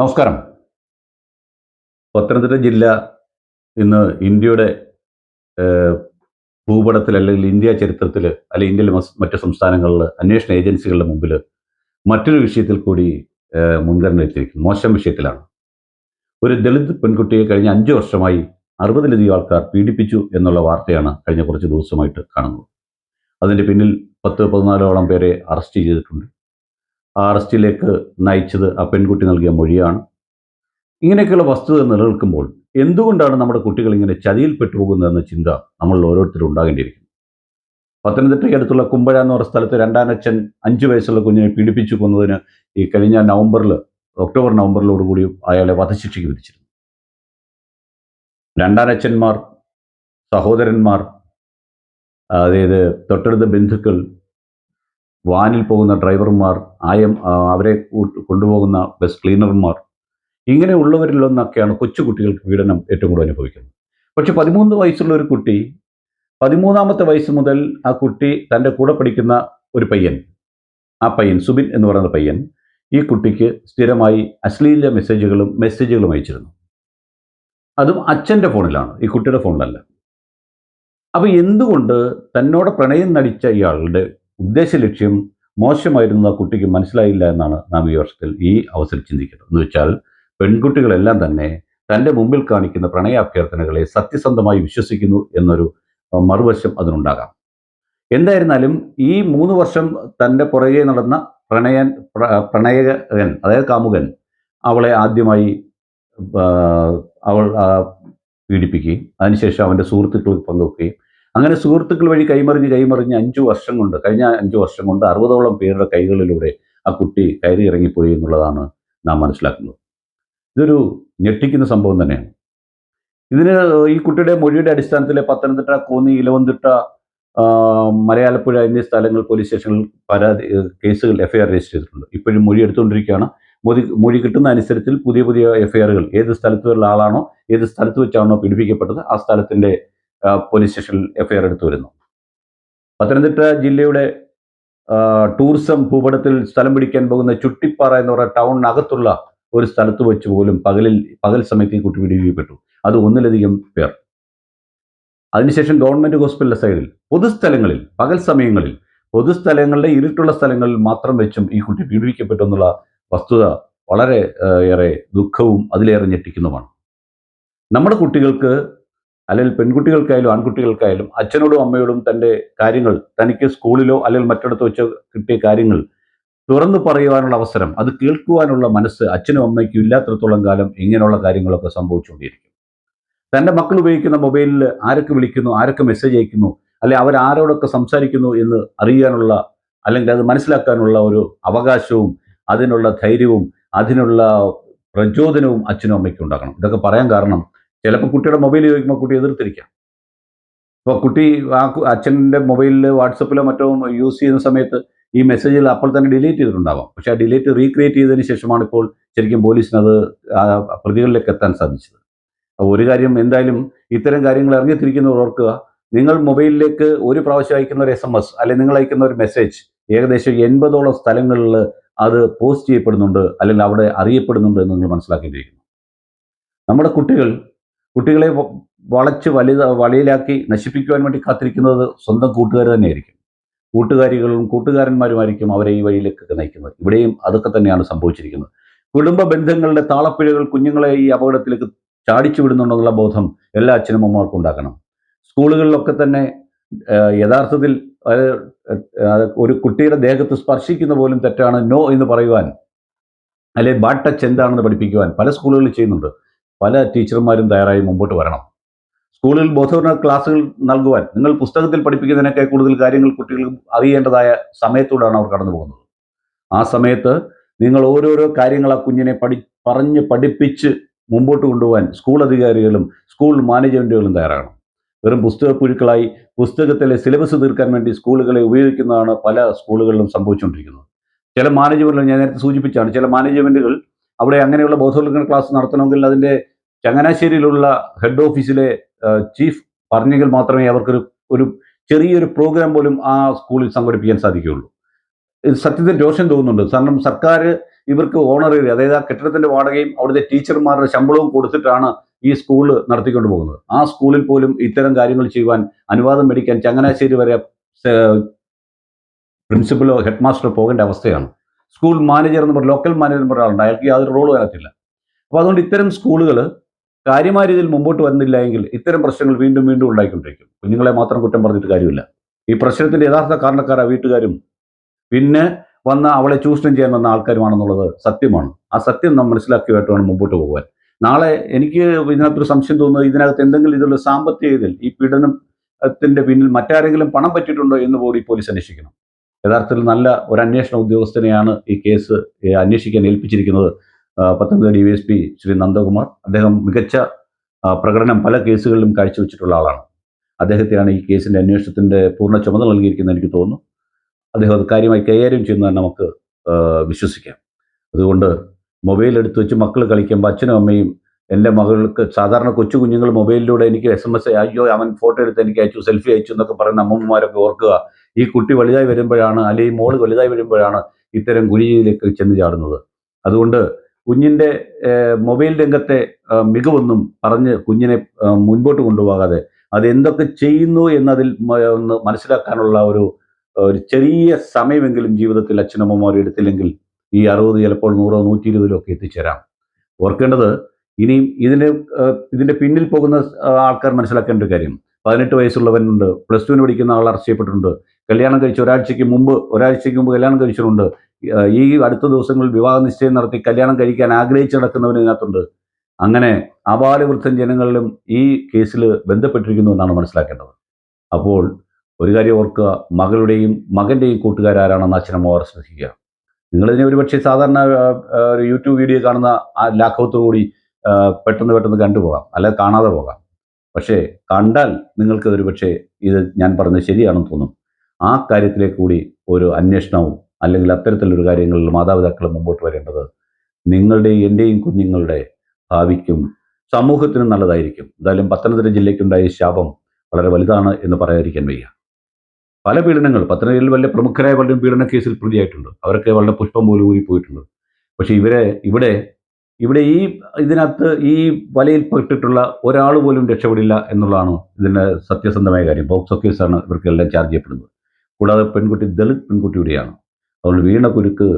നമസ്കാരം. പത്തനംതിട്ട ജില്ല ഇന്ന് ഇന്ത്യയുടെ ഭൂപടത്തിൽ അല്ലെങ്കിൽ ഇന്ത്യ ചരിത്രത്തിൽ അല്ലെങ്കിൽ ഇന്ത്യയിലെ മറ്റ് സംസ്ഥാനങ്ങളിൽ അന്വേഷണ ഏജൻസികളുടെ മുമ്പിൽ മറ്റൊരു വിഷയത്തിൽ കൂടി മുൻഗണന എത്തിയിരിക്കുന്നു. മോശം വിഷയത്തിലാണ്. ഒരു ദളിത് പെൺകുട്ടിയെ കഴിഞ്ഞ അഞ്ച് വർഷമായി അറുപതിലധികം ആൾക്കാർ പീഡിപ്പിച്ചു എന്നുള്ള വാർത്തയാണ് കഴിഞ്ഞ കുറച്ച് ദിവസമായിട്ട് കാണുന്നത്. അതിന്റെ പിന്നിൽ പത്ത് പതിനാലോളം പേരെ അറസ്റ്റ് ചെയ്തിട്ടുണ്ട്. അറസ്റ്റിലേക്ക് നയിച്ചത് ആ പെൺകുട്ടി നൽകിയ മൊഴിയാണ്. ഇങ്ങനെയൊക്കെയുള്ള വസ്തുത നിലനിൽക്കുമ്പോൾ എന്തുകൊണ്ടാണ് നമ്മുടെ കുട്ടികൾ ഇങ്ങനെ ചതിയിൽപ്പെട്ടു പോകുന്നതെന്ന ചിന്ത നമ്മൾ ഓരോരുത്തരും ഉണ്ടാകേണ്ടിയിരിക്കുന്നു. പത്തനംതിട്ടയ്ക്ക് അടുത്തുള്ള കുമ്പഴ എന്ന് പറഞ്ഞ സ്ഥലത്ത് രണ്ടാനച്ഛൻ അഞ്ചു വയസ്സുള്ള കുഞ്ഞിനെ പീഡിപ്പിച്ചു കൊന്നതിന് ഈ കഴിഞ്ഞ നവംബറിൽ ഒക്ടോബർ നവംബറിലോടുകൂടി അയാളെ വധശിക്ഷയ്ക്ക് വിധിച്ചിരുന്നു. രണ്ടാനച്ഛന്മാർ സഹോദരന്മാർ അതായത് തൊട്ടടുത്ത ബന്ധുക്കൾ വാനിൽ പോകുന്ന ഡ്രൈവർമാർ ആയം അവരെ കൊണ്ടുപോകുന്ന ബസ് ക്ലീനർമാർ ഇങ്ങനെയുള്ളവരിലൊന്നൊക്കെയാണ് കൊച്ചുകുട്ടികൾക്ക് പീഡനം ഏറ്റവും കൂടുതൽ അനുഭവിക്കുന്നത്. പക്ഷെ പതിമൂന്ന് വയസ്സുള്ള ഒരു കുട്ടി പതിമൂന്നാമത്തെ വയസ്സ് മുതൽ ആ കുട്ടി തന്റെ കൂടെ പഠിക്കുന്ന ഒരു പയ്യൻ ആ പയ്യൻ സുബിൻ എന്ന് പറയുന്ന പയ്യൻ ഈ കുട്ടിക്ക് സ്ഥിരമായി അശ്ലീല മെസ്സേജുകളും മെസ്സേജുകളും അയച്ചിരുന്നു. അതും അച്ഛന്റെ ഫോണിലാണ് ഈ കുട്ടിയുടെ ഫോണിലല്ല. അപ്പോൾ എന്തുകൊണ്ട് തന്നോട് പ്രണയം നടിച്ച ഇയാളുടെ ഉദ്ദേശ ലക്ഷ്യം മോശമായിരുന്ന കുട്ടിക്ക് മനസ്സിലായില്ല എന്നാണ് നാം ഈ വർഷത്തിൽ ഈ അവസരം ചിന്തിക്കുന്നത്. എന്ന് വെച്ചാൽ പെൺകുട്ടികളെല്ലാം തന്നെ തന്റെ മുമ്പിൽ കാണിക്കുന്ന പ്രണയാഭ്യർത്ഥനകളെ സത്യസന്ധമായി വിശ്വസിക്കുന്നു എന്നൊരു മറുവശം അതിനുണ്ടാകാം. എന്തായിരുന്നാലും ഈ മൂന്ന് വർഷം തന്റെ പുറകെ നടന്ന പ്രണയൻ പ്രണയകൻ അതായത് കാമുകൻ അവളെ ആദ്യമായി അവൾ പീഡിപ്പിക്കുകയും അതിനുശേഷം അവന്റെ സുഹൃത്തുക്കൾ പങ്കുവെക്കുകയും അങ്ങനെ സുഹൃത്തുക്കൾ വഴി കൈമറിഞ്ഞ് കൈമറിഞ്ഞ് അഞ്ചു വർഷം കൊണ്ട് കഴിഞ്ഞ അഞ്ചു വർഷം കൊണ്ട് അറുപതോളം പേരുടെ കൈകളിലൂടെ ആ കുട്ടി കയറി ഇറങ്ങിപ്പോയി എന്നുള്ളതാണ് നാം മനസ്സിലാക്കുന്നത്. ഇതൊരു ഞെട്ടിക്കുന്ന സംഭവം തന്നെയാണ്. ഇതിന് ഈ കുട്ടിയുടെ മൊഴിയുടെ അടിസ്ഥാനത്തിൽ പത്തനംതിട്ട കോന്നി ഇലവന്തിട്ട മലയാളപ്പുഴ എന്നീ സ്ഥലങ്ങൾ പോലീസ് സ്റ്റേഷനിൽ പരാതി കേസുകൾ എഫ്ഐആർ രജിസ്റ്റർ ചെയ്തിട്ടുണ്ട്. ഇപ്പോഴും മൊഴി എടുത്തുകൊണ്ടിരിക്കുകയാണ്. മൊഴി മൊഴി കിട്ടുന്ന അനുസരിച്ച് പുതിയ പുതിയ എഫ്ഐആറുകൾ ഏത് സ്ഥലത്തുള്ള ആളാണോ ഏത് സ്ഥലത്ത് വെച്ചാണോ പീഡിപ്പിക്കപ്പെട്ടത് ആ സ്ഥലത്തിന്റെ പോലീസ് സ്റ്റേഷനിൽ എഫ്ഐആർ എടുത്തു വരുന്നു. പത്തനംതിട്ട ജില്ലയുടെ ടൂറിസം ഭൂപടത്തിൽ സ്ഥലം പിടിക്കാൻ പോകുന്ന ചുട്ടിപ്പാറ എന്ന് പറയുന്ന ടൗണിനകത്തുള്ള ഒരു സ്ഥലത്ത് വെച്ച് പോലും പകലിൽ പകൽ സമയത്ത് കുട്ടി പിടിക്കപ്പെട്ടു അത് ഒന്നിലധികം പേർ. അതിനുശേഷം ഗവൺമെന്റ് ഹോസ്പിറ്റലിന്റെ സൈഡിൽ പൊതുസ്ഥലങ്ങളിൽ പകൽ സമയങ്ങളിൽ പൊതുസ്ഥലങ്ങളുടെ ഇരുട്ടുള്ള സ്ഥലങ്ങളിൽ മാത്രം വെച്ചും ഈ കുട്ടി പീഡിപ്പിക്കപ്പെട്ടു എന്നുള്ള വസ്തുത വളരെ ഏറെ ദുഃഖവും അതിലേറെ ഞെട്ടിക്കുന്നതുമാണ്. നമ്മുടെ കുട്ടികൾക്ക് അല്ലെങ്കിൽ പെൺകുട്ടികൾക്കായാലും ആൺകുട്ടികൾക്കായാലും അച്ഛനോടും അമ്മയോടും തന്റെ കാര്യങ്ങൾ തനിക്ക് സ്കൂളിലോ അല്ലെങ്കിൽ മറ്റിടത്തോ വെച്ചോ കിട്ടിയ കാര്യങ്ങൾ തുറന്നു പറയുവാനുള്ള അവസരം അത് കേൾക്കുവാനുള്ള മനസ്സ് അച്ഛനും അമ്മയ്ക്കും ഇല്ലാത്തടത്തോളം കാലം ഇങ്ങനെയുള്ള കാര്യങ്ങളൊക്കെ സംഭവിച്ചുകൊണ്ടിരിക്കും. തന്റെ മക്കൾ ഉപയോഗിക്കുന്ന മൊബൈലിൽ ആരൊക്കെ വിളിക്കുന്നു ആരൊക്കെ മെസ്സേജ് അയക്കുന്നു അല്ലെ അവരാരോടൊക്കെ സംസാരിക്കുന്നു എന്ന് അറിയാനുള്ള അല്ലെങ്കിൽ അത് മനസ്സിലാക്കാനുള്ള ഒരു അവകാശവും അതിനുള്ള ധൈര്യവും അതിനുള്ള പ്രചോദനവും അച്ഛനും അമ്മയ്ക്കും ഉണ്ടാക്കണം ഇതൊക്കെ പറയാൻ കാരണം ചിലപ്പോൾ കുട്ടിയുടെ മൊബൈൽ ചോദിക്കുമ്പോൾ കുട്ടി എതിർത്തിരിക്കാം. അപ്പോൾ കുട്ടി ആ അച്ഛന്റെ മൊബൈലിൽ വാട്സപ്പിലോ മറ്റോ യൂസ് ചെയ്യുന്ന സമയത്ത് ഈ മെസ്സേജിൽ അപ്പോൾ തന്നെ ഡിലീറ്റ് ചെയ്തിട്ടുണ്ടാവാം. പക്ഷേ ആ ഡിലീറ്റ് റീക്രിയേറ്റ് ചെയ്തതിന് ശേഷമാണ് ഇപ്പോൾ ശരിക്കും പോലീസിനത് പ്രതികളിലേക്ക് എത്താൻ സാധിച്ചത്. ഒരു കാര്യം എന്തായാലും ഇത്തരം കാര്യങ്ങൾ ഇറങ്ങിത്തിരിക്കുന്നവർ ഓർക്കുക. നിങ്ങൾ മൊബൈലിലേക്ക് ഒരു പ്രാവശ്യം അയക്കുന്ന ഒരു എസ് എം എസ് അല്ലെങ്കിൽ നിങ്ങൾ അയക്കുന്ന ഒരു മെസ്സേജ് ഏകദേശം എൺപതോളം സ്ഥലങ്ങളിൽ അത് പോസ്റ്റ് ചെയ്യപ്പെടുന്നുണ്ട് അല്ലെങ്കിൽ അവിടെ അറിയപ്പെടുന്നുണ്ട് എന്ന് നിങ്ങൾ മനസ്സിലാക്കേണ്ടിയിരിക്കുന്നു. നമ്മുടെ കുട്ടികൾ കുട്ടികളെ വളച്ച് വലുത വലയിലാക്കി നശിപ്പിക്കുവാൻ വേണ്ടി കാത്തിരിക്കുന്നത് സ്വന്തം കൂട്ടുകാർ തന്നെയായിരിക്കും. കൂട്ടുകാരികളും കൂട്ടുകാരന്മാരുമായിരിക്കും അവരെ ഈ വഴിയിലേക്ക് നയിക്കുന്നത്. ഇവിടെയും അതൊക്കെ തന്നെയാണ് സംഭവിച്ചിരിക്കുന്നത്. കുടുംബ ബന്ധങ്ങളുടെ താളപ്പിഴകൾ കുഞ്ഞുങ്ങളെ ഈ അപകടത്തിലേക്ക് ചാടിച്ചു വിടുന്നുണ്ടെന്നുള്ള ബോധം എല്ലാ അച്ഛനും അമ്മമാർക്കും ഉണ്ടാക്കണം സ്കൂളുകളിലൊക്കെ തന്നെ യഥാർത്ഥത്തിൽ ഒരു കുട്ടിയുടെ ദേഹത്ത് സ്പർശിക്കുന്ന പോലും തെറ്റാണ് നോ എന്ന് പറയുവാൻ അല്ലെ ബാഡ് ടച്ച് എന്താണെന്ന് പഠിപ്പിക്കുവാൻ പല സ്കൂളുകളിൽ ചെയ്യുന്നുണ്ട്. പല ടീച്ചർമാരും തയ്യാറായി മുമ്പോട്ട് വരണം. സ്കൂളിൽ ബോധവൽക്കരണ ക്ലാസ്സുകൾ നൽകുവാൻ നിങ്ങൾ പുസ്തകത്തിൽ പഠിപ്പിക്കുന്നതിനൊക്കെ കൂടുതൽ കാര്യങ്ങൾ കുട്ടികൾക്ക് അറിയേണ്ടതായ സമയത്തൂടെയാണ് അവർ കടന്നു പോകുന്നത്. ആ സമയത്ത് നിങ്ങൾ ഓരോരോ കാര്യങ്ങൾ ആ കുഞ്ഞിനെ പഠി പറഞ്ഞ് പഠിപ്പിച്ച് മുമ്പോട്ട് കൊണ്ടുപോകാൻ സ്കൂൾ അധികാരികളും സ്കൂൾ മാനേജ്മെന്റുകളും തയ്യാറാകണം. വെറും പുസ്തക പുഴുക്കളായി പുസ്തകത്തിലെ സിലബസ് തീർക്കാൻ വേണ്ടി സ്കൂളുകളെ ഉപയോഗിക്കുന്നതാണ് പല സ്കൂളുകളിലും സംഭവിച്ചുകൊണ്ടിരിക്കുന്നത്. ചില മാനേജ്മെന്റുകൾ ഞാൻ നേരത്തെ സൂചിപ്പിച്ചാണ് ചില മാനേജ്മെന്റുകൾ അവിടെ അങ്ങനെയുള്ള ബോധവൽക്കരണ ക്ലാസ് നടത്തണമെങ്കിൽ അതിന്റെ ചങ്ങനാശ്ശേരിയിലുള്ള ഹെഡ് ഓഫീസിലെ ചീഫ് പറഞ്ഞെങ്കിൽ മാത്രമേ അവർക്കൊരു ഒരു ചെറിയൊരു പ്രോഗ്രാം പോലും ആ സ്കൂളിൽ സംഘടിപ്പിക്കാൻ സാധിക്കുകയുള്ളൂ. ഇത് സത്യത്തിൽ രോഷം തോന്നുന്നുണ്ട്. കാരണം സർക്കാർ ഇവർക്ക് ഓണറേറി അതായത് ആ കെട്ടിടത്തിന്റെ വാടകയും അവിടുത്തെ ടീച്ചർമാരുടെ ശമ്പളവും കൊടുത്തിട്ടാണ് ഈ സ്കൂൾ നടത്തിക്കൊണ്ട് പോകുന്നത്. ആ സ്കൂളിൽ പോലും ഇത്തരം കാര്യങ്ങൾ ചെയ്യുവാൻ അനുവാദം മേടിക്കാൻ ചങ്ങനാശ്ശേരി വരെ പ്രിൻസിപ്പലോ ഹെഡ് മാസ്റ്ററോ പോകേണ്ട അവസ്ഥയാണ്. സ്കൂൾ മാനേജർ എന്ന് പറഞ്ഞ ലോക്കൽ മാനേജർ എന്ന് പറഞ്ഞ ആളുണ്ട് അയാൾക്ക് യാതൊരു റോളും അതിനകത്തില്ല അപ്പോൾ അതുകൊണ്ട് ഇത്തരം സ്കൂളുകൾ കാര്യമായ രീതിയിൽ മുമ്പോട്ട് വരുന്നില്ല എങ്കിൽ ഇത്തരം പ്രശ്നങ്ങൾ വീണ്ടും വീണ്ടും ഉണ്ടായിക്കൊണ്ടിരിക്കും. കുഞ്ഞുങ്ങളെ മാത്രം കുറ്റം പറഞ്ഞിട്ട് കാര്യമില്ല. ഈ പ്രശ്നത്തിന്റെ യഥാർത്ഥ കാരണക്കാരാ വീട്ടുകാരും. പിന്നെ വന്ന അവളെ ചൂഷണം ചെയ്യാൻ വന്ന ആൾക്കാരുമാണെന്നുള്ളത് സത്യമാണ്. ആ സത്യം നാം മനസ്സിലാക്കിയായിട്ട് വേണം മുമ്പോട്ട് പോകാൻ. നാളെ എനിക്ക് ഇതിനകത്തൊരു സംശയം തോന്നുന്നത് ഇതിനകത്ത് എന്തെങ്കിലും ഇതിലുള്ള സാമ്പത്തിക ഇതിൽ ഈ പീഡനത്തിന്റെ പിന്നിൽ മറ്റാരെങ്കിലും പണം പറ്റിയിട്ടുണ്ടോ എന്ന് കൂടി പോലീസ് അന്വേഷിക്കണം. യഥാർത്ഥത്തിൽ നല്ല ഒരു അന്വേഷണ ഉദ്യോഗസ്ഥനെയാണ് ഈ കേസ് അന്വേഷിക്കാൻ ഏൽപ്പിച്ചിരിക്കുന്നത്. Pathanamthitta D V S P Shri Nandakumar. അദ്ദേഹം മികച്ച പ്രകടനം പല കേസുകളിലും കാഴ്ചവെച്ചിട്ടുള്ള ആളാണ്. അദ്ദേഹത്തെയാണ് ഈ കേസിന്റെ അന്വേഷണത്തിന്റെ പൂർണ ചുമതല നൽകിയിരിക്കുന്നത് എനിക്ക് തോന്നുന്നു. അദ്ദേഹം അത് കാര്യമായി കൈകാര്യം ചെയ്യുന്നത് നമുക്ക് വിശ്വസിക്കാം. അതുകൊണ്ട് മൊബൈൽ എടുത്ത് വെച്ച് മക്കൾ കളിക്കുമ്പോൾ അച്ഛനും അമ്മയും എന്റെ മകൾക്ക് സാധാരണ കൊച്ചു കുഞ്ഞുങ്ങൾ മൊബൈലിലൂടെ എനിക്ക് എസ് എം എസ് അയ്യോ അവൻ ഫോട്ടോ എടുത്ത് എനിക്ക് അയച്ചു സെൽഫി അയച്ചു എന്നൊക്കെ പറയുന്ന അമ്മമ്മമാരൊക്കെ ഓർക്കുക. ഈ കുട്ടി വലുതായി വരുമ്പോഴാണ് അല്ലെങ്കിൽ മോൾ വലുതായി വരുമ്പോഴാണ് ഇത്തരം കുഴിയിലേക്ക് ചെന്ന് ചാടുന്നത്. അതുകൊണ്ട് കുഞ്ഞിന്റെ മൊബൈൽ രംഗത്തെ മികവൊന്നും പറഞ്ഞ് കുഞ്ഞിനെ മുൻപോട്ട് കൊണ്ടുപോകാതെ അത് എന്തൊക്കെ ചെയ്യുന്നു എന്നതിൽ ഒന്ന് മനസ്സിലാക്കാനുള്ള ഒരു ഒരു ചെറിയ സമയമെങ്കിലും ജീവിതത്തിൽ അച്ഛനമ്മമാർ എടുത്തില്ലെങ്കിൽ ഈ അറുപത് ചിലപ്പോൾ നൂറോ നൂറ്റി ഇരുപതിലോ ഒക്കെ എത്തിച്ചേരാം. ഓർക്കേണ്ടത് ഇനിയും ഇതിന് ഇതിന്റെ പിന്നിൽ പോകുന്ന ആൾക്കാർ മനസ്സിലാക്കേണ്ട ഒരു കാര്യം. പതിനെട്ട് വയസ്സുള്ളവനുണ്ട് പ്ലസ് ടുവിന് പഠിക്കുന്ന ആൾ അറസ്റ്റ് ചെയ്യപ്പെട്ടിട്ടുണ്ട്. കല്യാണം കഴിച്ച് ഒരാഴ്ചയ്ക്ക് മുമ്പ് ഒരാഴ്ചയ്ക്ക് മുമ്പ് കല്യാണം കഴിച്ചിട്ടുണ്ട്. ഈ അടുത്ത ദിവസങ്ങളിൽ വിവാഹ നിശ്ചയം നടത്തി കല്യാണം കഴിക്കാൻ ആഗ്രഹിച്ച് നടക്കുന്നവൻ ഇതിനകത്തുണ്ട്. അങ്ങനെ അപാലവൃദ്ധൻ ജനങ്ങളിലും ഈ കേസിൽ ബന്ധപ്പെട്ടിരിക്കുന്നു എന്നാണ് മനസ്സിലാക്കേണ്ടത്. അപ്പോൾ ഒരു കാര്യം ഓർക്കുക മകളുടെയും മകന്റെയും കൂട്ടുകാരാരാണെന്ന് അച്ഛനമ്മമാർ ശ്രദ്ധിക്കുക. നിങ്ങളിതിനെ ഒരുപക്ഷെ സാധാരണ ഒരു യൂട്യൂബ് വീഡിയോ കാണുന്ന ആ ലാഘവത്തോടുകൂടി കൂടി പെട്ടെന്ന് പെട്ടെന്ന് കണ്ടുപോകാം. അല്ലെ കാണാതെ പോകാം. പക്ഷേ കണ്ടാൽ നിങ്ങൾക്ക് ഒരുപക്ഷെ ഇത് ഞാൻ പറഞ്ഞത് ശരിയാണെന്ന് തോന്നും. ആ കാര്യത്തിലേക്ക് കൂടി ഒരു അന്വേഷണവും അല്ലെങ്കിൽ അത്തരത്തിലൊരു കാര്യങ്ങളിൽ മാതാപിതാക്കൾ മുമ്പോട്ട് വരേണ്ടത് നിങ്ങളുടെയും എന്റെയും കുഞ്ഞുങ്ങളുടെ ഭാവിക്കും സമൂഹത്തിനും നല്ലതായിരിക്കും. എന്തായാലും പത്തനംതിട്ട ജില്ലയ്ക്കുണ്ടായ ശാപം വളരെ വലുതാണ് എന്ന് പറയാതിരിക്കാൻ വയ്യ. പല പീഡനങ്ങൾ പത്തനംതിട്ടയിൽ വലിയ പ്രമുഖരായ പലരും പീഡന കേസിൽ പ്രതിയായിട്ടുണ്ട്. അവരൊക്കെ വളരെ പുഷ്പം പോലും ഊരി പോയിട്ടുണ്ട് പക്ഷേ ഇവരെ ഇവിടെ ഇവിടെ ഈ ഇതിനകത്ത് ഈ വലയിൽ പെട്ടിട്ടുള്ള ഒരാൾ പോലും രക്ഷപ്പെടില്ല എന്നുള്ളതാണ് ഇതിന്റെ സത്യസന്ധമായ കാര്യം. പോക്സോ കേസാണ് ഇവർക്കെല്ലാം ചാർജ് ചെയ്യപ്പെടുന്നത്. കൂടാതെ പെൺകുട്ടി ദളിത് പെൺകുട്ടിയുടെയാണ് അതുകൊണ്ട് വീണ കുരുക്ക്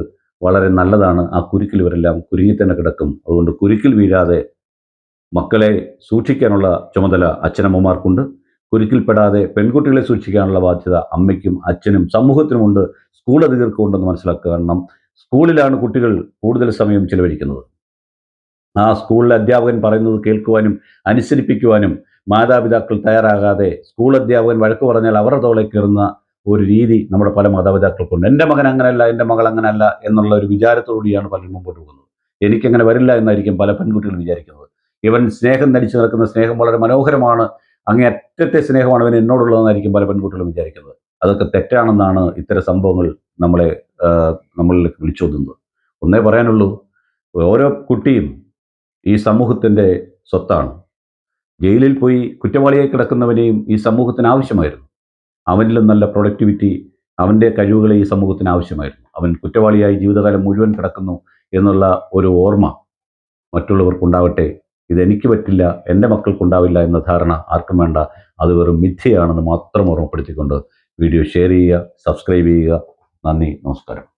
വളരെ നല്ലതാണ്. ആ കുരുക്കിൽ ഇവരെല്ലാം കുരുങ്ങി തന്നെ കിടക്കും. അതുകൊണ്ട് കുരുക്കിൽ വീഴാതെ മക്കളെ സൂക്ഷിക്കാനുള്ള ചുമതല അച്ഛനമ്മമാർക്കുണ്ട്. കുരുക്കിൽപ്പെടാതെ പെൺകുട്ടികളെ സൂക്ഷിക്കാനുള്ള ബാധ്യത അമ്മയ്ക്കും അച്ഛനും സമൂഹത്തിനുമുണ്ട്. സ്കൂൾ അധികൃതർക്കും ഉണ്ടെന്ന് മനസ്സിലാക്കുക കാരണം സ്കൂളിലാണ് കുട്ടികൾ കൂടുതൽ സമയം ചിലവഴിക്കുന്നത്. ആ സ്കൂളിലെ അധ്യാപകൻ പറയുന്നത് കേൾക്കുവാനും അനുസരിപ്പിക്കുവാനും മാതാപിതാക്കൾ തയ്യാറാകാതെ സ്കൂൾ അധ്യാപകൻ വഴക്ക് പറഞ്ഞാൽ അവരുടെ തോളെ കയറുന്ന ഒരു രീതി നമ്മുടെ പല മാതാപിതാക്കൾക്കുണ്ട്. എന്റെ മകൻ അങ്ങനെയല്ല എന്റെ മകൾ അങ്ങനെയല്ല എന്നുള്ള ഒരു വിചാരത്തോടുകൂടിയാണ് പലരും മുമ്പോട്ട് പോകുന്നത്. എനിക്കങ്ങനെ വരില്ല എന്നായിരിക്കും പല പെൺകുട്ടികൾ വിചാരിക്കുന്നത്. ഇവൻ സ്നേഹം നടിച്ചു നടക്കുന്ന സ്നേഹം വളരെ മനോഹരമാണ്. അങ്ങേ അറ്റത്തെ സ്നേഹമാണ് ഇവൻ എന്നോടുള്ളതെന്നായിരിക്കും പല പെൺകുട്ടികളും വിചാരിക്കുന്നത്. അതൊക്കെ തെറ്റാണെന്നാണ് ഇത്തരം സംഭവങ്ങൾ നമ്മളെ നമ്മളിലേക്ക് വിളിച്ചോതുന്നത്. ഒന്നേ പറയാനുള്ളൂ ഓരോ കുട്ടിയും ഈ സമൂഹത്തിന്റെ സ്വത്താണ്. ജയിലിൽ പോയി കുറ്റവാളിയായി കിടക്കുന്നവനെയും ഈ സമൂഹത്തിന് ആവശ്യമായിരുന്നു. അവനിലും നല്ല പ്രൊഡക്ടിവിറ്റി അവന്റെ കഴിവുകൾ ഈ സമൂഹത്തിന് ആവശ്യമായിരുന്നു. അവൻ കുറ്റവാളിയായി ജീവിതകാലം മുഴുവൻ കിടക്കുന്നു എന്നുള്ള ഒരു ഓർമ്മ മറ്റുള്ളവർക്കുണ്ടാവട്ടെ. ഇതെനിക്ക് പറ്റില്ല എന്റെ മക്കൾക്കുണ്ടാവില്ല എന്ന ധാരണ ആർക്കും വേണ്ട. അത് വെറും മിഥ്യയാണെന്ന് മാത്രം ഓർമ്മപ്പെടുത്തിക്കൊണ്ട് വീഡിയോ ഷെയർ ചെയ്യുക സബ്സ്ക്രൈബ് ചെയ്യുക. നന്ദി നമസ്കാരം.